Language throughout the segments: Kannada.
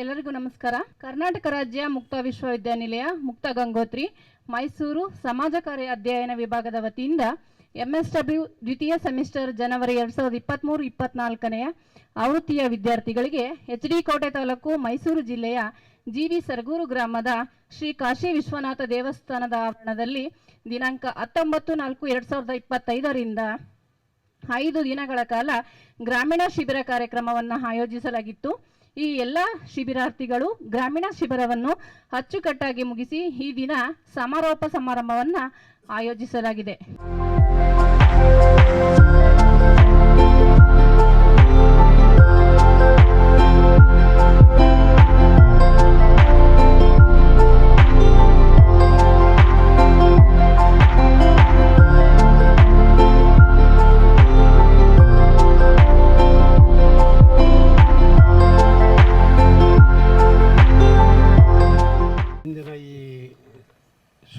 ಎಲ್ಲರಿಗೂ ನಮಸ್ಕಾರ. ಕರ್ನಾಟಕ ರಾಜ್ಯ ಮುಕ್ತ ವಿಶ್ವವಿದ್ಯಾನಿಲಯ, ಮುಕ್ತ ಗಂಗೋತ್ರಿ, ಮೈಸೂರು ಸಮಾಜ ಕಾರ್ಯ ಅಧ್ಯಯನ ವಿಭಾಗದ ವತಿಯಿಂದ ಎಂಎಸ್ಡಬ್ಲ್ಯೂ ದ್ವಿತೀಯ ಸೆಮಿಸ್ಟರ್ ಜನವರಿ ಎರಡು ಸಾವಿರದ ಇಪ್ಪತ್ತ್ಮೂರು ಇಪ್ಪತ್ನಾಲ್ಕನೆಯ ಆವೃತ್ತಿಯ ವಿದ್ಯಾರ್ಥಿಗಳಿಗೆ ಎಚ್ ಡಿ ಕೋಟೆ ತಾಲೂಕು ಮೈಸೂರು ಜಿಲ್ಲೆಯ ಜಿ ವಿ ಸರಗೂರು ಗ್ರಾಮದ ಶ್ರೀ ಕಾಶಿ ವಿಶ್ವನಾಥ ದೇವಸ್ಥಾನದ ಆವರಣದಲ್ಲಿ ದಿನಾಂಕ ಹತ್ತೊಂಬತ್ತು ನಾಲ್ಕು ಎರಡ್ ಸಾವಿರದ ಇಪ್ಪತ್ತೈದರಿಂದ ಐದು ದಿನಗಳ ಕಾಲ ಗ್ರಾಮೀಣ ಶಿಬಿರ ಕಾರ್ಯಕ್ರಮವನ್ನು ಆಯೋಜಿಸಲಾಗಿತ್ತು. ಈ ಎಲ್ಲ ಶಿಬಿರಾರ್ಥಿಗಳು ಗ್ರಾಮೀಣ ಶಿಬಿರವನ್ನು ಅಚ್ಚುಕಟ್ಟಾಗಿ ಮುಗಿಸಿ ಈ ದಿನ ಸಮಾರೋಪ ಸಮಾರಂಭವನ್ನು ಆಯೋಜಿಸಲಾಗಿದೆ.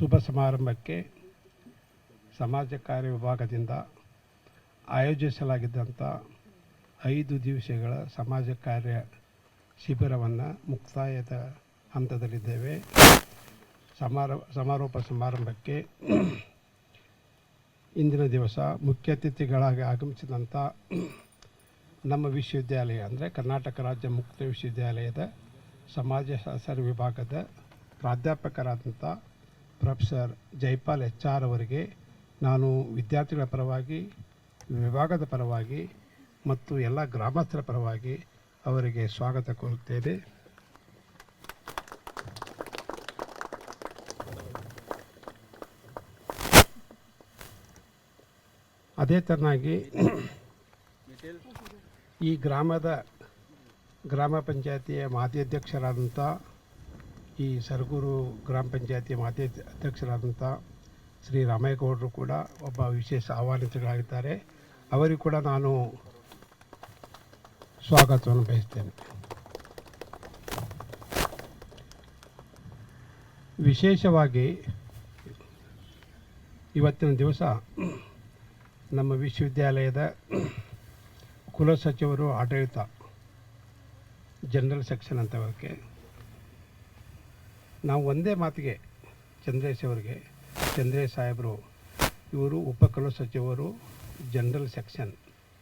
ಶುಭ ಸಮಾರಂಭಕ್ಕೆ ಸಮಾಜ ಕಾರ್ಯ ವಿಭಾಗದಿಂದ ಆಯೋಜಿಸಲಾಗಿದ್ದಂಥ ಐದು ದಿವಸಗಳ ಸಮಾಜ ಕಾರ್ಯ ಶಿಬಿರವನ್ನು ಮುಕ್ತಾಯದ ಹಂತದಲ್ಲಿದ್ದೇವೆ. ಸಮಾರ, ಸಮಾರೋಪ ಸಮಾರಂಭಕ್ಕೆ ಇಂದಿನ ದಿವಸ ಮುಖ್ಯ ಅತಿಥಿಗಳಾಗಿ ಆಗಮಿಸಿದಂಥ ನಮ್ಮ ವಿಶ್ವವಿದ್ಯಾಲಯ ಅಂದರೆ ಕರ್ನಾಟಕ ರಾಜ್ಯ ಮುಕ್ತ ವಿಶ್ವವಿದ್ಯಾಲಯದ ಸಮಾಜಶಾಸ್ತ್ರ ವಿಭಾಗದ ಪ್ರಾಧ್ಯಾಪಕರಾದಂಥ ಪ್ರೊಫೆಸರ್ ಜೈಪಾಲ್ ಎಚ್ ಆರ್ ಅವರಿಗೆ ನಾನು ವಿದ್ಯಾರ್ಥಿಗಳ ಪರವಾಗಿ, ವಿಭಾಗದ ಪರವಾಗಿ ಮತ್ತು ಎಲ್ಲ ಗ್ರಾಮಸ್ಥರ ಪರವಾಗಿ ಅವರಿಗೆ ಸ್ವಾಗತ ಕೋರುತ್ತೇನೆ ಅದೇ ಥರನಾಗಿ ಈ ಗ್ರಾಮದ, ಗ್ರಾಮ ಪಂಚಾಯತಿಯ ಮಾಜಿ ಅಧ್ಯಕ್ಷರಾದಂಥ ಈ ಸರಗೂರು ಗ್ರಾಮ ಪಂಚಾಯಿತಿ ಮಾತೆ ಅಧ್ಯಕ್ಷರಾದಂಥ ಶ್ರೀ ರಾಮೇಗೌಡರು ಕೂಡ ಒಬ್ಬ ವಿಶೇಷ ಆಹ್ವಾನಿತರಾಗಿದ್ದಾರೆ. ಅವರಿಗೂ ಕೂಡ ನಾನು ಸ್ವಾಗತವನ್ನು ಬಯಸ್ತೇನೆ. ವಿಶೇಷವಾಗಿ ಇವತ್ತಿನ ದಿವಸ ನಮ್ಮ ವಿಶ್ವವಿದ್ಯಾಲಯದ ಕುಲಸಚಿವರು ಆಡಳಿತ, ಜನರಲ್ ಸೆಕ್ಷನ್ ಅಂತ ಅವರಿಗೆ ನಾವು ಒಂದೇ ಮಾತಿಗೆ ಚಂದ್ರೇಶ್ ಅವರಿಗೆ ಚಂದ್ರೇಶ್ ಸಾಹೇಬರು ಇವರು ಉಪಕುಲ ಸಚಿವರು ಜನರಲ್ ಸೆಕ್ಷನ್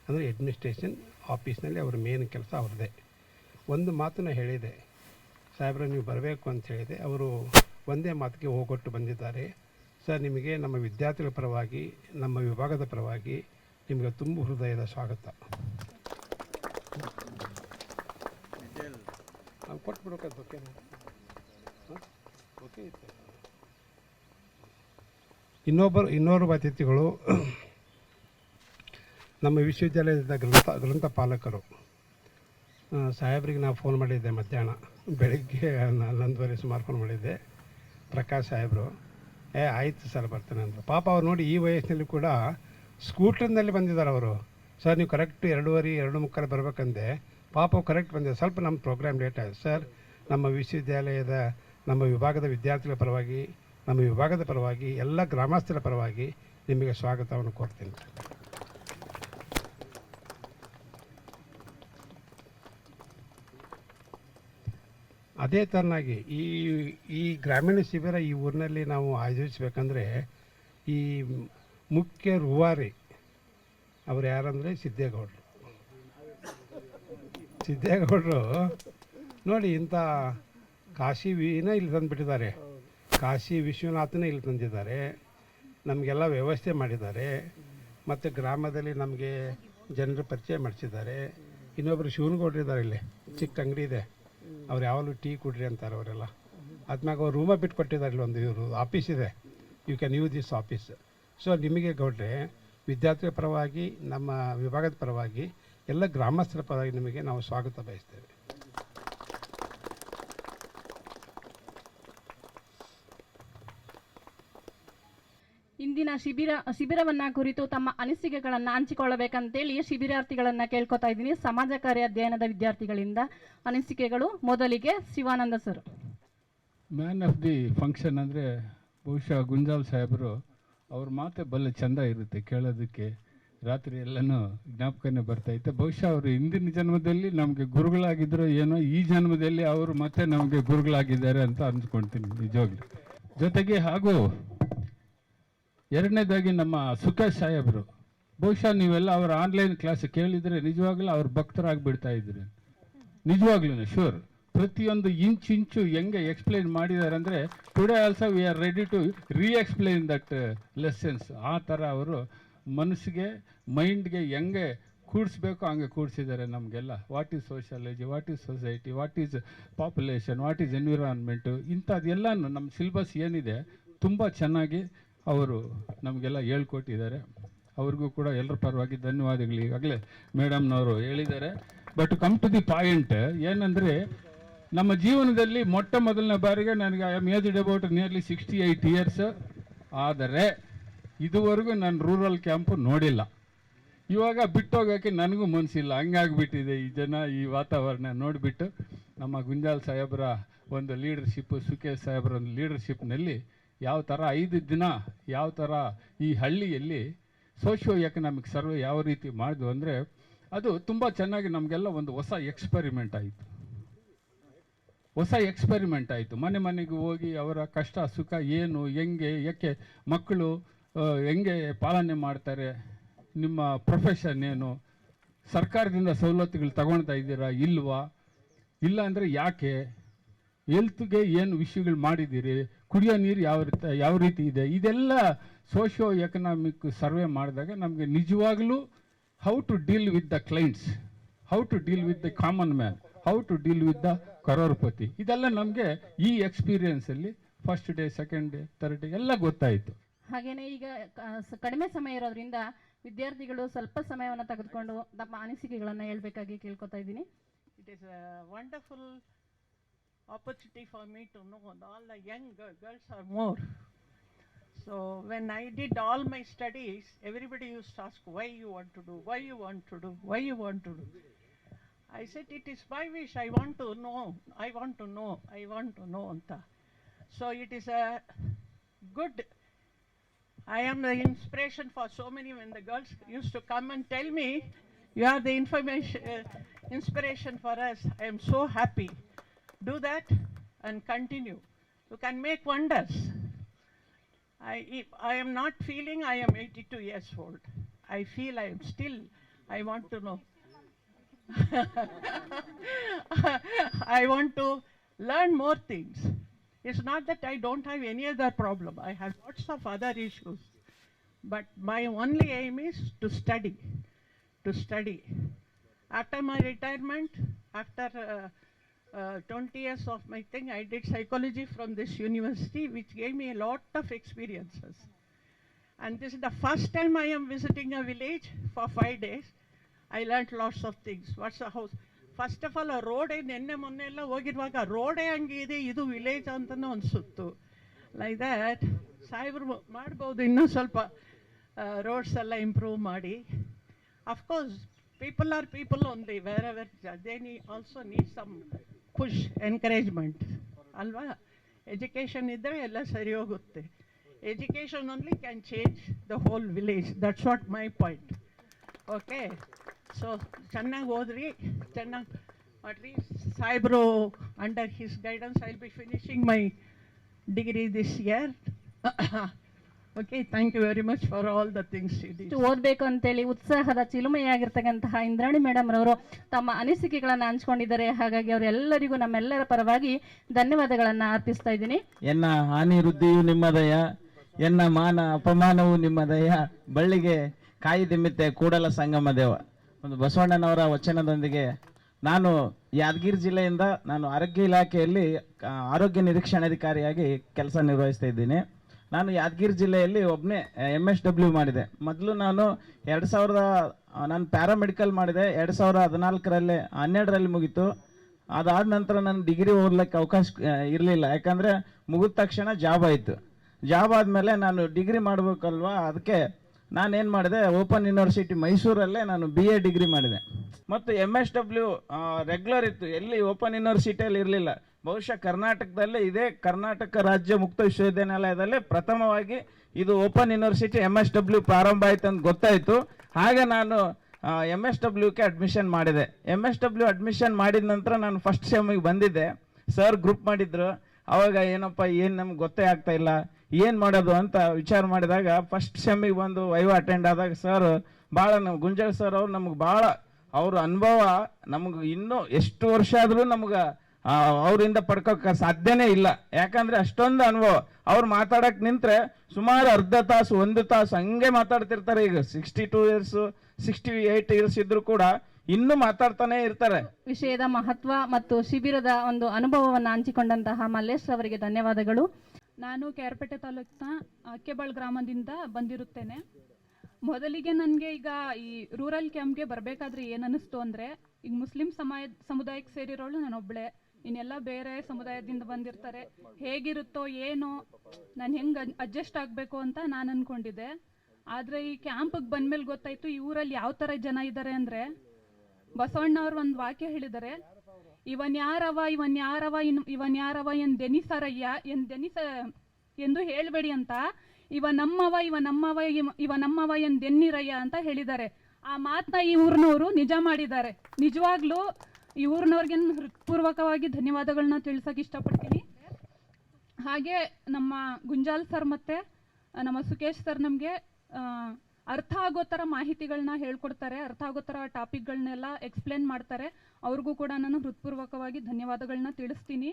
ಅಂದರೆ ಅಡ್ಮಿನಿಸ್ಟ್ರೇಷನ್ ಆಫೀಸ್ನಲ್ಲಿ ಅವ್ರ ಮೇನ್ ಕೆಲಸ ಅವ್ರದ್ದೇ. ಒಂದು ಮಾತನ್ನು ಹೇಳಿದೆ ಸಾಹೇಬ್ರ ನೀವು ಬರಬೇಕು ಅಂತ ಹೇಳಿದೆ ಅವರು ಒಂದೇ ಮಾತಿಗೆ ಹೋಗೊಟ್ಟು ಬಂದಿದ್ದಾರೆ. ಸರ್ ನಿಮಗೆ ನಮ್ಮ ವಿದ್ಯಾರ್ಥಿಗಳ ಪರವಾಗಿ ನಮ್ಮ ವಿಭಾಗದ ಪರವಾಗಿ ನಿಮಗೆ ತುಂಬ ಹೃದಯದ ಸ್ವಾಗತ. ನಾವು ಕೊಟ್ಬಿಡ್ಬೇಕದು ಓಕೆನಾ ಹಾಂ? ಓಕೆ ಇತ್ತು ಇನ್ನೊಬ್ಬರು, ಇನ್ನೋರ್ವ ಅತಿಥಿಗಳು ನಮ್ಮ ವಿಶ್ವವಿದ್ಯಾಲಯದ ಗ್ರಂಥ ಗ್ರಂಥಪಾಲಕರು ಸಾಹೇಬ್ರಿಗೆ ನಾವು ಫೋನ್ ಮಾಡಿದ್ದೆ ಮಧ್ಯಾಹ್ನ. ಬೆಳಿಗ್ಗೆ ಹನ್ನೊಂದುವರೆ ಸುಮಾರು ಫೋನ್ ಮಾಡಿದ್ದೆ. ಪ್ರಕಾಶ್ ಸಾಹೇಬರು. ಏ, ಆಯಿತು ಸರ್, ಬರ್ತಾನೆ ಅಂದರು. ಪಾಪ ಅವ್ರು ನೋಡಿ ಈ ವಯಸ್ಸಿನಲ್ಲಿ ಕೂಡ ಸ್ಕೂಟರ್ನಲ್ಲಿ ಬಂದಿದ್ದಾರೆ ಅವರು. ಸರ್, ನೀವು ಕರೆಕ್ಟ್ ಎರಡೂವರೆ, ಎರಡು ಮುಕ್ಕಾಲು ಬರಬೇಕಂದೆ. ಪಾಪ ಕರೆಕ್ಟ್ ಬಂದಿದೆ ಸ್ವಲ್ಪ ನಮ್ಮ ಪ್ರೋಗ್ರಾಮ್ ಲೇಟ್ ಆಯಿತು. ಸರ್, ನಮ್ಮ ವಿಶ್ವವಿದ್ಯಾಲಯದ ನಮ್ಮ ವಿಭಾಗದ ವಿದ್ಯಾರ್ಥಿಗಳ ಪರವಾಗಿ, ನಮ್ಮ ವಿಭಾಗದ ಪರವಾಗಿ, ಎಲ್ಲ ಗ್ರಾಮಸ್ಥರ ಪರವಾಗಿ ನಿಮಗೆ ಸ್ವಾಗತವನ್ನು ಕೊಡ್ತೀನಿ ಅದೇ ತರನಾಗಿ ಈ ಈ ಗ್ರಾಮೀಣ ಶಿಬಿರ ಈ ಊರಿನಲ್ಲಿ ನಾವು ಆಯೋಜಿಸಬೇಕಂದ್ರೆ ಈ ಮುಖ್ಯ ರೂವಾರಿ ಅವ್ರು ಯಾರಂದರೆ ಸಿದ್ದೇಗೌಡರು. ಸಿದ್ದೇಗೌಡರು, ನೋಡಿ ಇಂಥ ಕಾಶಿ ವಿನ ಇಲ್ಲಿ ತಂದುಬಿಟ್ಟಿದ್ದಾರೆ. ಕಾಶಿ ವಿಶ್ವನಾಥನ ಇಲ್ಲಿ ತಂದಿದ್ದಾರೆ. ನಮಗೆಲ್ಲ ವ್ಯವಸ್ಥೆ ಮಾಡಿದ್ದಾರೆ. ಮತ್ತು ಗ್ರಾಮದಲ್ಲಿ ನಮಗೆ ಜನರ ಪರಿಚಯ ಮಾಡಿಸಿದ್ದಾರೆ. ಇನ್ನೊಬ್ಬರು ಶಿವನಗೌಡ್ರು ಇದ್ದಾರೆ ಇಲ್ಲಿ. ಚಿಕ್ಕ ಅಂಗಡಿ ಇದೆ. ಅವ್ರು ಯಾವಾಗಲೂ ಟೀ ಕುಡ್ರಿ ಅಂತಾರೆ ಅವರೆಲ್ಲ. ಅದ್ಮ್ಯಾಗ ಅವ್ರು ರೂಮ ಬಿಟ್ಟು ಕೊಟ್ಟಿದ್ದಾರೆ ಇಲ್ಲಿ ಒಂದು ಇವರು. ಆಫೀಸ್ ಇದೆ. You can use this office so ನಿಮಗೆ ಗೌಡ್ರೆ, ವಿದ್ಯಾರ್ಥಿಗಳ ಪರವಾಗಿ, ನಮ್ಮ ವಿಭಾಗದ ಪರವಾಗಿ, ಎಲ್ಲ ಗ್ರಾಮಸ್ಥರ ಪರವಾಗಿ ನಿಮಗೆ ನಾವು ಸ್ವಾಗತ ಬಯಸ್ತೇವೆ ಇಂದಿನ ಶಿಬಿರ, ಶಿಬಿರವನ್ನ ಕುರಿತು ತಮ್ಮ ಅನಿಸಿಕೆಗಳನ್ನು ಹಂಚಿಕೊಳ್ಳಬೇಕಂತೇಳಿ ಶಿಬಿರಾರ್ಥಿಗಳನ್ನ ಕೇಳ್ಕೊತಾ ಇದ್ದೀನಿ. ಸಮಾಜ ಕಾರ್ಯ ಅಧ್ಯಯನದ ವಿದ್ಯಾರ್ಥಿಗಳಿಂದ ಅನಿಸಿಕೆಗಳು. ಮೊದಲಿಗೆ Shivananda sir. Man of the function ಅಂದರೆ ಬಹುಶಃ ಗುಂಜಾಲ್ ಸಾಹೇಬರು ಅವ್ರ ಮಾತೆ ಬಲ್ಲ ಚಂದ ಇರುತ್ತೆ ಕೇಳೋದಕ್ಕೆ. ರಾತ್ರಿ ಎಲ್ಲನೂ ಜ್ಞಾಪಕನೇ ಬರ್ತಾ ಇತ್ತು. ಬಹುಶಃ ಅವರು ಹಿಂದಿನ ಜನ್ಮದಲ್ಲಿ ನಮಗೆ ಗುರುಗಳಾಗಿದ್ದರು ಏನೋ, ಈ ಜನ್ಮದಲ್ಲಿ ಅವರು ಮತ್ತೆ ನಮಗೆ ಗುರುಗಳಾಗಿದ್ದಾರೆ ಅಂತ ಅಂದ್ಕೊಳ್ತೀನಿ ನಿಜವಾಗ್ಲು. ಜೊತೆಗೆ ಹಾಗೂ ಎರಡನೇದಾಗಿ ನಮ್ಮ ಸುಖೇಶ್ ಸಾಹೇಬರು. ಬಹುಶಃ ನೀವೆಲ್ಲ ಅವರ ಆನ್ಲೈನ್ ಕ್ಲಾಸ್ ಕೇಳಿದರೆ ನಿಜವಾಗ್ಲೂ ಅವ್ರು ಭಕ್ತರಾಗ್ಬಿಡ್ತಾ ಇದ್ರಿ. ನಿಜವಾಗ್ಲೂ ಶೂರ್ ಪ್ರತಿಯೊಂದು ಇಂಚ್ ಇಂಚು ಹೆಂಗೆ ಎಕ್ಸ್ಪ್ಲೈನ್ ಮಾಡಿದ್ದಾರೆ ಅಂದರೆ today also we are ready to reexplain that lessons ಆ ಥರ ಅವರು ಮನಸ್ಸಿಗೆ ಮೈಂಡ್ಗೆ ಹೆಂಗೆ ಕೂಡಿಸ್ಬೇಕು ಹಂಗೆ ಕೂಡಿಸಿದ್ದಾರೆ ನಮಗೆಲ್ಲ. What is sociology what is society what is population what is environment ಇಂಥದ್ದೆಲ್ಲ ನಮ್ಮ ಸಿಲೆಬಸ್ ಏನಿದೆ, ತುಂಬ ಚೆನ್ನಾಗಿ ಅವರು ನಮಗೆಲ್ಲ ಹೇಳ್ಕೊಟ್ಟಿದ್ದಾರೆ. ಅವ್ರಿಗೂ ಕೂಡ ಎಲ್ಲರ ಪರವಾಗಿ ಧನ್ಯವಾದಗಳು ಈಗಾಗಲೇ ಮೇಡಮ್ನವರು ಹೇಳಿದ್ದಾರೆ. But come to the point ಏನಂದರೆ ನಮ್ಮ ಜೀವನದಲ್ಲಿ ಮೊಟ್ಟ ಮೊದಲನೇ ಬಾರಿಗೆ ನನಗೆ I am aged about nearly sixty eight years ಆದರೆ ಇದುವರೆಗೂ ನಾನು ರೂರಲ್ ಕ್ಯಾಂಪು ನೋಡಿಲ್ಲ. ಇವಾಗ ಬಿಟ್ಟೋಗೋಕ್ಕೆ ನನಗೂ ಮನಸ್ಸಿಲ್ಲ ಹಂಗಾಗ್ಬಿಟ್ಟಿದೆ ಈ ಜನ, ಈ ವಾತಾವರಣ ನೋಡಿಬಿಟ್ಟು ನಮ್ಮ ಗುಂಜಾಲ್ ಸಾಹೇಬರ ಒಂದು ಲೀಡರ್ಶಿಪ್ಪು ಸುಖೇಶ್ ಸಾಹೇಬರ ಒಂದು ಲೀಡರ್ಶಿಪ್ನಲ್ಲಿ ಯಾವ ಥರ ಐದು ದಿನ ಯಾವ ಥರ ಈ ಹಳ್ಳಿಯಲ್ಲಿ ಸೋಷಿಯೋ ಎಕನಾಮಿಕ್ ಸರ್ವೆ ಯಾವ ರೀತಿ ಮಾಡಿದ್ವು ಅಂದರೆ ಅದು ತುಂಬ ಚೆನ್ನಾಗಿ ನಮಗೆಲ್ಲ ಒಂದು ಹೊಸ ಎಕ್ಸ್ಪೆರಿಮೆಂಟ್ ಆಯಿತು. ಹೊಸ ಎಕ್ಸ್ಪೆರಿಮೆಂಟ್ ಆಯಿತು. ಮನೆ ಮನೆಗೆ ಹೋಗಿ ಅವರ ಕಷ್ಟ, ಸುಖ, ಏನು, ಹೆಂಗೆ, ಯಾಕೆ, ಮಕ್ಕಳು ಹೆಂಗೆ ಪಾಲನೆ ಮಾಡ್ತಾರೆ, ನಿಮ್ಮ ಪ್ರೊಫೆಷನ್ ಏನು, ಸರ್ಕಾರದಿಂದ ಸವಲತ್ತುಗಳು ತಗೊಳ್ತಾ ಇದ್ದೀರಾ, ಇಲ್ವಾ, ಇಲ್ಲ ಅಂದರೆ ಯಾಕೆ? ಹೆಲ್ತ್ಗೆ ಏನು ವಿಷಯಗಳು ಮಾಡಿದ್ದೀರಿ? ಕುಡಿಯೋ ನೀರು ಯಾವ ರೀತಿ ಯಾವ ರೀತಿ ಇದೆ? ಇದೆಲ್ಲ ಸೋಷಿಯೋ ಎಕನಾಮಿಕ್ ಸರ್ವೆ ಮಾಡಿದಾಗ ನಮಗೆ ನಿಜವಾಗಲೂ how to deal with the clients how to deal with the common man how to deal with the crorepati ಇದೆಲ್ಲ ನಮಗೆ ಈ ಎಕ್ಸ್ಪೀರಿಯನ್ಸಲ್ಲಿ first day second day third day ಎಲ್ಲ ಗೊತ್ತಾಯಿತು. ಹಾಗೆಯೇ ಈಗ ಕಡಿಮೆ ಸಮಯ ಇರೋದ್ರಿಂದ ವಿದ್ಯಾರ್ಥಿಗಳು ಸ್ವಲ್ಪ ಸಮಯವನ್ನು ತೆಗೆದುಕೊಂಡು ತಮ್ಮ ಅನಿಸಿಕೆಗಳನ್ನು ಹೇಳಬೇಕಾಗಿ ಕೇಳ್ಕೊತಾ ಇದ್ದೀನಿ. It is wonderful opportunity for me to know all the young girls are more. So when I did all my studies, everybody used to ask why you want to do, why you want to do, why you want to do. I said it is my wish. I want to know. I want to know. I want to know. Anta. So it is a good. I am the inspiration for so many when the girls used to come and tell me, you are the information, uh, inspiration for us. I am so happy. Do that and continue. You can make wonders. I, if I am not feeling I am 82 years old. I feel I am still, I want to know. I want to learn more things. It's not that I don't have any other problem. I have lots of other issues. But my only aim is to study, to study. After my retirement, after uh, uh, 20 years of my thing, I did psychology from this university, which gave me a lot of experiences. And this is the first time I am visiting a village for five days. I learnt lots of things. What's the house? First of all ಆ ರೋಡೇ ನಿನ್ನೆ ಮೊನ್ನೆ ಎಲ್ಲ ಹೋಗಿರುವಾಗ ರೋಡೇ ಹಂಗಿದೆ ಇದು ವಿಲೇಜ್ ಅಂತಲೂ ಅನಿಸುತ್ತು ಲೈಕ್ ದ್ಯಾಟ್ ಸಾಹೇಬ್ರು ಮಾಡ್ಬೋದು ಇನ್ನೂ ಸ್ವಲ್ಪ ರೋಡ್ಸ್ ಎಲ್ಲ ಇಂಪ್ರೂವ್ ಮಾಡಿ of course people are people only wherever they ನೀ also need some push encouragement ಅಲ್ವಾ? ಎಜುಕೇಷನ್ ಇದ್ದರೆ ಎಲ್ಲ ಸರಿ ಹೋಗುತ್ತೆ. Education only can change the whole village that's what my point okay so ಚೆನ್ನಾಗಿ ಓದ್ರಿ. ಚೆನ್ನಾಗಿ ಮಾಡ್ರಿ ಸಾಹೇಬ್ರು under his guidance I be finishing my degree this year okay thank you very much for all the things ಓದಬೇಕು ಅಂತೇಳಿ ಉತ್ಸಾಹದ ಚಿಲುಮೆಯಾಗಿರ್ತಕ್ಕಂತಹ ಇಂದ್ರಾಣಿ ಮೇಡಮ್ ರವರು ತಮ್ಮ ಅನಿಸಿಕೆಗಳನ್ನು ಹಂಚ್ಕೊಂಡಿದ್ದಾರೆ. ಹಾಗಾಗಿ ಅವರೆಲ್ಲರಿಗೂ ನಮ್ಮೆಲ್ಲರ ಪರವಾಗಿ ಧನ್ಯವಾದಗಳನ್ನು ಅರ್ಪಿಸ್ತಾ ಇದ್ದೀನಿ. ಎನ್ನ ಹಾನಿ ವೃದ್ಧಿಯು ನಿಮ್ಮದಯ ಎನ್ನ ಮಾನ ಅಪಮಾನವು ನಿಮ್ಮದಯ ಬಳ್ಳಿಗೆ ಕಾಯಿ ದಿಮ್ಮಿತೆ ಕೂಡಲ ಸಂಗಮ ದೇವ. ಒಂದು ಬಸವಣ್ಣನವರ ವಚನದೊಂದಿಗೆ ನಾನು ಯಾದಗಿರಿ ಜಿಲ್ಲೆಯಿಂದ ನಾನು ಆರೋಗ್ಯ ಇಲಾಖೆಯಲ್ಲಿ ಆರೋಗ್ಯ ನಿರೀಕ್ಷಣಾಧಿಕಾರಿಯಾಗಿ ಕೆಲಸ ನಿರ್ವಹಿಸ್ತಾ ಇದ್ದೀನಿ. ನಾನು ಯಾದಗಿರಿ ಜಿಲ್ಲೆಯಲ್ಲಿ ಒಬ್ಬನೇ ಎಂ ಎಸ್ ಡಬ್ಲ್ಯೂ ಮಾಡಿದೆ. ಮೊದಲು ನಾನು ಎರಡು ಸಾವಿರದ ನಾನು ಪ್ಯಾರಾಮೆಡಿಕಲ್ ಮಾಡಿದೆ. ಎರಡು ಸಾವಿರದ ಹದಿನಾಲ್ಕರಲ್ಲಿ, ಹನ್ನೆರಡರಲ್ಲಿ ಮುಗೀತು. ಅದಾದ ನಂತರ ನಾನು ಡಿಗ್ರಿ ಓದ್ಲಿಕ್ಕೆ ಅವಕಾಶ ಇರಲಿಲ್ಲ. ಯಾಕಂದರೆ ಮುಗಿದ ತಕ್ಷಣ ಜಾಬ್ ಆಯಿತು. ಜಾಬ್ ಆದಮೇಲೆ ನಾನು ಡಿಗ್ರಿ ಮಾಡಬೇಕಲ್ವಾ? ಅದಕ್ಕೆ ನಾನೇನು ಮಾಡಿದೆ? ಓಪನ್ ಯೂನಿವರ್ಸಿಟಿ ಮೈಸೂರಲ್ಲೇ ನಾನು ಬಿ ಎ ಡಿಗ್ರಿ ಮಾಡಿದೆ. ಮತ್ತು ಎಂ ಎಸ್ ಡಬ್ಲ್ಯೂ ರೆಗ್ಯುಲರ್ ಇತ್ತು. ಎಲ್ಲಿ ಓಪನ್ ಯೂನಿವರ್ಸಿಟಿಯಲ್ಲಿ ಇರಲಿಲ್ಲ. ಬಹುಶಃ ಕರ್ನಾಟಕದಲ್ಲೇ ಇದೇ ಕರ್ನಾಟಕ ರಾಜ್ಯ ಮುಕ್ತ ವಿಶ್ವವಿದ್ಯಾನಿಲಯದಲ್ಲಿ ಪ್ರಥಮವಾಗಿ ಇದು open university M S W ಪ್ರಾರಂಭ ಆಯ್ತು ಅಂತ ಗೊತ್ತಾಯಿತು. ಹಾಗೆ ನಾನು ಎಂ ಎಸ್ ಡಬ್ಲ್ಯೂಗೆ ಅಡ್ಮಿಷನ್ ಮಾಡಿದೆ. ಎಂ ಎಸ್ ಡಬ್ಲ್ಯೂ ಅಡ್ಮಿಷನ್ ಮಾಡಿದ ನಂತರ ನಾನು ಫಸ್ಟ್ ಸೆಮ್ಮಿಗೆ ಬಂದಿದ್ದೆ. ಸರ್ ಗ್ರೂಪ್ ಮಾಡಿದ್ರು. ಅವಾಗ ಏನಪ್ಪ, ಏನು ನಮ್ಗೆ ಗೊತ್ತೇ ಆಗ್ತಾ ಇಲ್ಲ. ಏನು ಮಾಡೋದು ಅಂತ ವಿಚಾರ ಮಾಡಿದಾಗ ಫಸ್ಟ್ ಸೆಮ್ಮಿಗೆ ಬಂದು ವೈವ ಅಟೆಂಡ್ ಆದಾಗ ಸರ್ ಭಾಳ ನಾವು ಗುಂಜಾಳ್ ಸರ್ ಅವ್ರು ನಮ್ಗೆ ಭಾಳ ಅವ್ರ ಅನುಭವ ನಮ್ಗೆ ಇನ್ನೂ ಎಷ್ಟು ವರ್ಷ ಆದರೂ ನಮ್ಗೆ ಅವರಿಂದ ಪಡ್ಕೋಕೆ ಸಾಧ್ಯನೇ ಇಲ್ಲ. ಯಾಕಂದ್ರೆ ಅಷ್ಟೊಂದು ಅನುಭವ. ಅವ್ರು ಮಾತಾಡಕ್ ನಿಂತರೆ ಸುಮಾರು ಅರ್ಧ ತಾಸು, ಒಂದು ತಾಸು ಹಂಗೆ ಮಾತಾಡ್ತಿರ್ತಾರೆ. ಈಗ sixty two years sixty eight years ಇದ್ರು ಕೂಡ ಇನ್ನೂ ಮಾತಾಡ್ತಾನೆ ಇರ್ತಾರೆ. ವಿಷಯದ ಮಹತ್ವ ಮತ್ತು ಶಿಬಿರದ ಒಂದು ಅನುಭವವನ್ನು ಹಂಚಿಕೊಂಡಂತಹ ಮಲ್ಲೇಶ್ ಅವರಿಗೆ ಧನ್ಯವಾದಗಳು. ನಾನು ಕೇರ್ಪೇಟೆ ತಾಲೂಕಿನ ಅಕ್ಕೆಬಾಳ್ ಗ್ರಾಮದಿಂದ ಬಂದಿರುತ್ತೇನೆ. ಮೊದಲಿಗೆ ನನಗೆ ಈಗ ಈ ರೂರಲ್ ಕ್ಯಾಂಪ್ಗೆ ಬರಬೇಕಾದ್ರೆ ಏನನ್ನಿಸ್ತು ಅಂದರೆ, ಈಗ ಮುಸ್ಲಿಂ ಸಮಾಯ ಸಮುದಾಯಕ್ಕೆ ಸೇರಿರೋಳು ನಾನೊಬ್ಬಳೆ ಇನ್ನೆಲ್ಲ ಬೇರೆ ಸಮುದಾಯದಿಂದ ಬಂದಿರ್ತಾರೆ. ಹೇಗಿರುತ್ತೋ ಏನೋ, ನಾನು ಹೆಂಗೆ ಅಡ್ಜಸ್ಟ್ ಆಗಬೇಕು ಅಂತ ನಾನು ಅಂದ್ಕೊಂಡಿದ್ದೆ ಆದರೆ ಈ ಕ್ಯಾಂಪಿಗೆ ಬಂದಮೇಲೆ ಗೊತ್ತಾಯಿತು, ಈ ಊರಲ್ಲಿ ಯಾವ ಥರ ಜನ ಇದ್ದಾರೆ ಅಂದರೆ, ಬಸವಣ್ಣವ್ರು ಒಂದು ವಾಕ್ಯ ಹೇಳಿದ್ದಾರೆ. ಇವನ್ ಯಾರವ ಇವನ್ ಯಾರವ, ಇನ್, ಇವನ್ ಯಾರವ ಎನ್ ದೆನಿಸರಯ್ಯ, ಎನ್ ದೆನಿಸ, ಎಂದು ಹೇಳಬೇಡಿ ಅಂತ ಇವ ನಮ್ಮವ ಇವ ನಮ್ಮವ, ಇವ- ಇವ ನಮ್ಮವ ಎನ್ ದೆನ್ನಿರಯ್ಯ ಅಂತ ಹೇಳಿದ್ದಾರೆ. ಆ ಮಾತನ್ನ ಈ ಊರಿನವರು ನಿಜ ಮಾಡಿದ್ದಾರೆ. ನಿಜವಾಗ್ಲೂ ಈ ಊರಿನವ್ರಿಗೆ ಹೃತ್ಪೂರ್ವಕವಾಗಿ ಧನ್ಯವಾದಗಳನ್ನ ತಿಳಿಸೋಕೆ ಇಷ್ಟಪಡ್ತೀನಿ. ಹಾಗೆ ನಮ್ಮ ಗುಂಜಾಲ್ ಸರ್ ಮತ್ತೆ ನಮ್ಮ ಸುಕೇಶ್ ಸರ್ ನಮಗೆ ಅರ್ಥ ಆಗೋ ಥರ ಮಾಹಿತಿಗಳನ್ನ ಹೇಳ್ಕೊಡ್ತಾರೆ. ಅರ್ಥ ಆಗೋ ಥರ ಟಾಪಿಕ್ಗಳನ್ನೆಲ್ಲ ಎಕ್ಸ್ಪ್ಲೇನ್ ಮಾಡ್ತಾರೆ. ಅವ್ರಿಗೂ ಕೂಡ ನಾನು ಹೃತ್ಪೂರ್ವಕವಾಗಿ ಧನ್ಯವಾದಗಳನ್ನ ತಿಳಿಸ್ತೀನಿ.